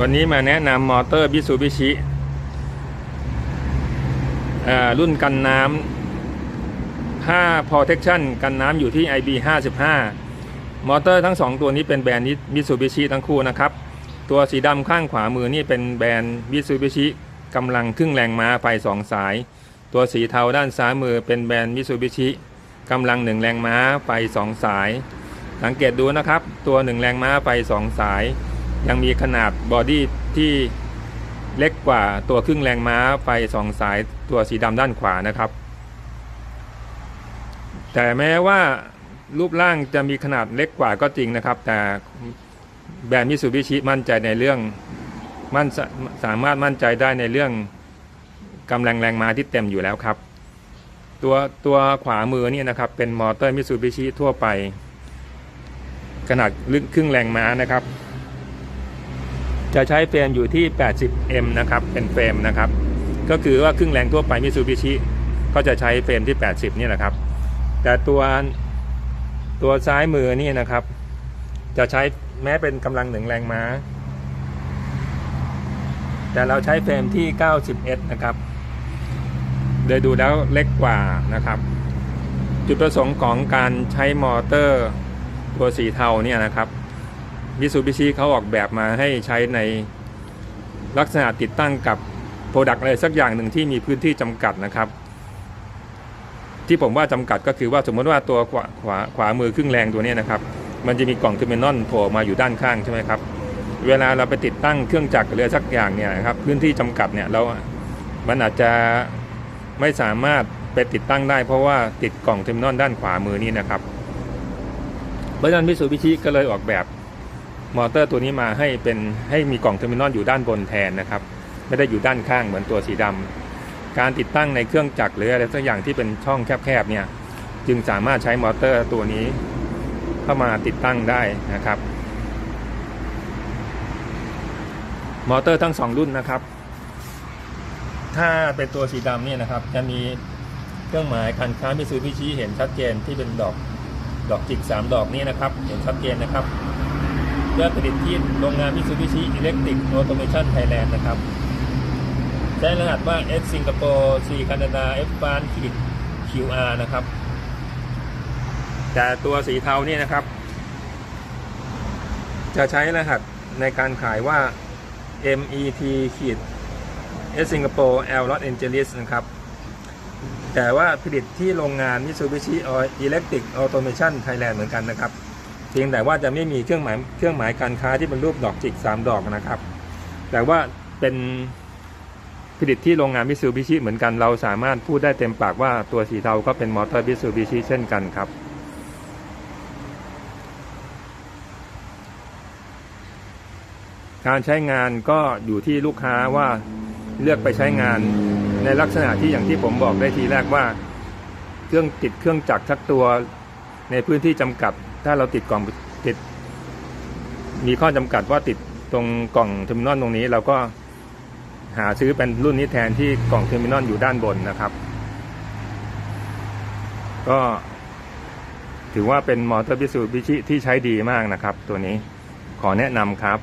วันนี้มาแนะนำมอเตอร์บิสูบิชิรุ่นกันน้ำผ้า protection กันน้ำอยู่ที่ IB 55มอเตอร์ทั้ง 2 ตัวนี้เป็นแบรนด์มิสูบิชิทั้งคู่นะครับ ตัวสีดำข้างขวามือนี่เป็นแบรนด์มิสูบิชิกำลังครึ่งแรงม้าไฟ2 สาย ตัวสีเทาด้านซ้ายมือเป็นแบรนด์มิสูบิชิกำลัง 1 แรงม้าไฟ2 สาย สังเกตดูนะครับ ตัว 1 แรงม้าไฟ2 สาย ยังมีขนาดบอดี้ที่เล็กกว่าตัวครึ่งแรงม้าไฟสองสายตัวสีดำด้านขวานะครับ แต่แม้ว่ารูปร่างจะมีขนาดเล็กกว่าก็จริงนะครับ แต่แบรนด์มิสูบิชิมั่นใจในเรื่องมั่นสามารถมั่นใจได้ในเรื่องกำลังแรงม้าที่เต็มอยู่แล้วครับ ตัวตัวขวามือนี่นะครับ เป็นมอเตอร์มิสูบิชิทั่วไป ขนาดลึกครึ่งแรงม้านะครับ จะใช้เฟรมอยู่ที่ 80M นะครับ เป็นเฟรมนะครับ ก็คือว่าครึ่งแรงทั่วไปมิซูบิชิก็จะใช้เฟรมที่ 80 นี่แหละครับ แต่ตัวตัวซ้ายมือนี่นะครับ จะใช้แม้เป็นกำลังหนึ่งแรงม้า แต่เราใช้เฟรมที่ 91 นะครับโดยดูแล้วเล็กกว่านะครับ จุดประสงค์ของการใช้มอเตอร์ตัวสีเทาเนี่ยนะครับ มิสูบิชิเขาออกแบบมาให้ใช้ในลักษณะติดตั้งกับโปรดักต์อะไรสักอย่างหนึ่งที่มีพื้นที่จำกัดนะครับ ที่ผมว่าจำกัดก็คือว่าสมมติว่าตัวขวาขวาขวามือครึ่งแรงตัวนี้นะครับ มันจะมีกล่องเทอร์มินอลโผล่มาอยู่ด้านข้างใช่ไหมครับ เวลาเราไปติดตั้งเครื่องจักรหรือสักอย่างเนี่ยครับพื้นที่จำกัดเนี่ยเรา มันอาจจะไม่สามารถไปติดตั้งได้ เพราะว่าติดกล่องเทอร์มินอลด้านขวามือนี้นะครับ เพราะฉะนั้นมิสูบิชิก็เลยออกแบบ มอเตอร์ตัวนี้มาให้เป็นให้มีกล่องเทอร์มินอลอยู่ด้านบนแทนนะครับ ไม่ได้อยู่ด้านข้างเหมือนตัวสีดำการติดตั้งในเครื่องจักรหรืออะไรสักอย่างที่เป็นช่องแคบๆเนี่ยจึงสามารถใช้มอเตอร์ตัวนี้เข้ามาติดตั้งได้นะครับ มอเตอร์ทั้งสองรุ่นนะครับ ถ้าเป็นตัวสีดำเนี่ยนะครับ จะมีเครื่องหมายการค้ามิซูบิชิเห็นชัดเจนที่เป็นดอกดอกจิก 3 ดอกนี้นะครับ เห็นชัดเจนนะครับ เพื่อผลิตที่โรงงานมิซูบิชิอิเล็กทริกออโตเมชันไทยแลนด์นะครับ ใช้รหัสว่า S สิงคโปร์ C แคนาดา F ฟานขีด QR นะครับ แต่ตัวสีเทานี่นะครับ จะใช้รหัสในการขายว่า MET ขีด S สิงคโปร์ L Los Angeles นะครับแต่ว่าผลิตที่โรงงาน Mitsubishi Electric Automation Thailand เหมือนกันนะครับ พียงแต่ว่าจะไม่มีเครื่องหมายเครื่องหมายการค้าที่เป็นรูปดอกจิก3ดอกนะครับ แต่ว่าเป็นผลิตที่โรงงาน Mitsubishi เหมือนกันเราสามารถพูดได้เต็มปากว่าตัวสีเทาก็เป็นมอเตอร์ Mitsubishi เช่นกันครับ การใช้งานก็อยู่ที่ลูกค้าว่าเลือกไปใช้งานในลักษณะที่อย่างที่ผมบอกได้ทีแรกว่า เครื่องติดเครื่องจักรชักตัวในพื้นที่จำกัด ถ้าเราติดกล่องติด มีข้อจำกัดว่าติดตรงกล่องเทอร์มินอลตรงนี้เราก็หาซื้อเป็นรุ่นนี้แทนที่กล่องเทอร์มินอลอยู่ด้านบนนะครับ ก็ถือว่าเป็นมอเตอร์บิสูบิชิที่ใช้ดีมากนะครับ ตัวนี้ขอแนะนำครับ